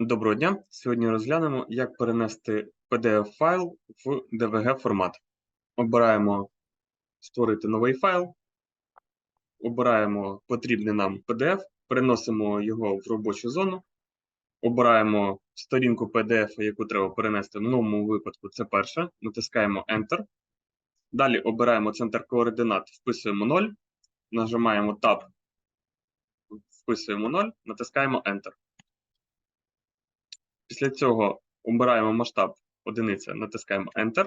Доброго дня! Сьогодні розглянемо, як перенести PDF-файл в DVG формат. Обираємо Створити новий файл, обираємо потрібний нам PDF, переносимо його в робочу зону, обираємо сторінку PDF, яку треба перенести. В новому випадку це перша, натискаємо Enter. Далі обираємо центр координат, вписуємо 0, нажимаємо Tab, вписуємо 0, натискаємо Enter. Після цього обираємо масштаб одиниця, натискаємо Enter.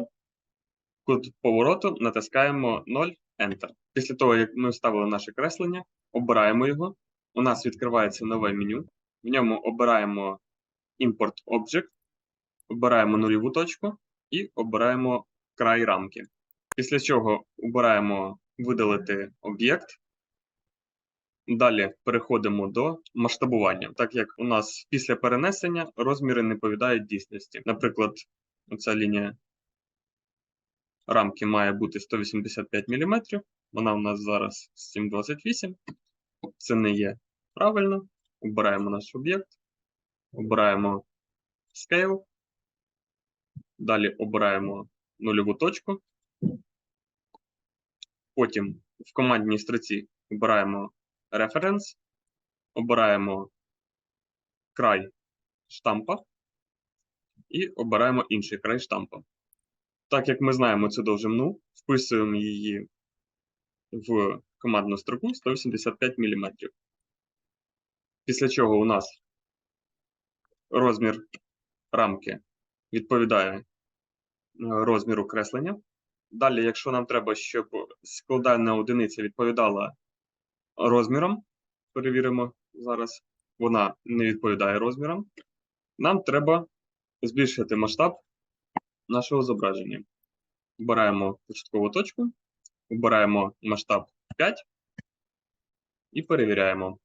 Кут повороту натискаємо 0 Enter. Після того, як ми вставили наше креслення, обираємо його. У нас відкривається нове меню. В ньому обираємо Import Object, обираємо нульову точку і обираємо край рамки. Після чого обираємо видалити об'єкт. Далі переходимо до масштабування, так як у нас після перенесення розміри не повідають дійсності. Наприклад, оця лінія рамки має бути 185 мм, вона у нас зараз 728. Це не є правильно. Обираємо наш об'єкт, обираємо Scale, далі обираємо нульову точку. Потім в командній строці обираємо Reference, обираємо край штампа і обираємо інший край штампа. Так як ми знаємо цю довжину, вписуємо її в командну строку 185 мм. Після чого у нас розмір рамки відповідає е, розміру креслення. Далі, якщо нам треба, щоб складальна одиниця відповідала розмірам, перевіримо зараз, вона не відповідає розмірам, нам треба збільшити масштаб нашого зображення. Обираємо початкову точку, обираємо масштаб 5 і перевіряємо.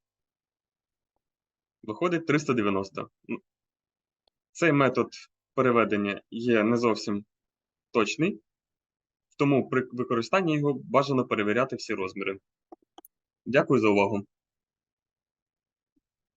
Виходить 390. Ну, Цей метод переведення є не зовсім точний, тому при використанні його бажано перевіряти всі розміри. Дякую за увагу.